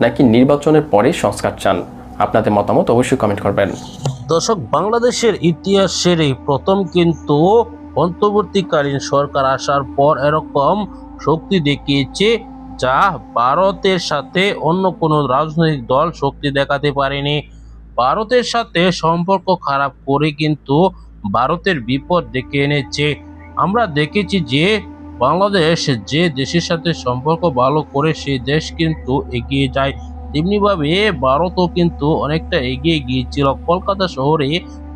নাকি নির্বাচনের পরে সংস্কার চান? আপনাদের মতামত অবশ্যই কমেন্ট করবেন। দর্শক, বাংলাদেশের ইতিহাসের এই প্রথম কিন্তু অন্তর্বর্তীকালীন সরকার আসার পর এরকম শক্তি দেখিয়েছে যা ভারতের সাথে অন্য কোনো রাজনৈতিক দল শক্তি দেখাতে পারেনি। ভারতের সাথে সম্পর্ক খারাপ করে কিন্তু ভারতের বিপদ ডেকে এনেছে। আমরা দেখেছি যে বাংলাদেশ যে দেশের সাথে সম্পর্ক ভালো করে সেই দেশ কিন্তু এগিয়ে যায়। তেমনিভাবে ভারতও কিন্তু অনেকটা এগিয়ে গিয়েছিল। কলকাতা শহরে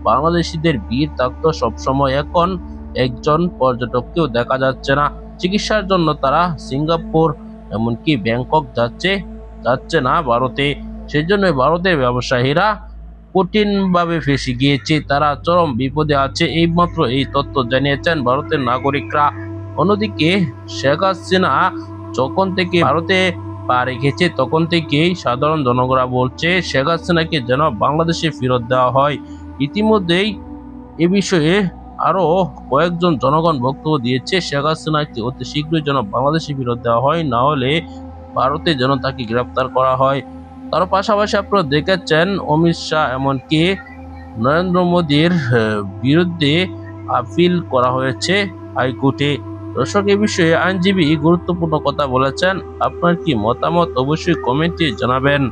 বাংলাদেশিদের ভিড় থাকতো সবসময়। এখন একজন পর্যটককেও দেখা যাচ্ছে না। চিকিৎসার জন্য তারা সিঙ্গাপুর, এমনকি ব্যাংকক যাচ্ছে যাচ্ছে না ভারতে। সেই জন্য ভারতের ব্যবসায়ীরা কঠিনভাবে ফেসে গিয়েছে। তারা চরম বিপদে আছে। এইমাত্র এই তথ্য জানিয়েছেন ভারতের নাগরিকরা। অন্যদিকে শেখ হাসিনা যখন থেকে ভারতে পা রেখেছে, তখন থেকেই সাধারণ জনগণরা বলছে, শেখ হাসিনাকে যেন বাংলাদেশে ফেরত দেওয়া হয়। ইতিমধ্যেই এ বিষয়ে আরও কয়েকজন জনগণ বক্তব্য দিয়েছে, শেখ হাসিনাকে অতি শীঘ্রই যেন বাংলাদেশে ফেরত দেওয়া হয়, না হলে ভারতে যেন তাকে গ্রেপ্তার করা হয়। তার পাশাপাশি আপনারা দেখেছেন, অমিত শাহ এমনকি নরেন্দ্র মোদীর বিরুদ্ধে আপিল করা হয়েছে হাইকোর্টে। দর্শক এ বিষয়ে আইনজীবী গুরুত্বপূর্ণ কথা বলেছেন। আপনার কি মতামত অবশ্যই কমেন্টে জানাবেন।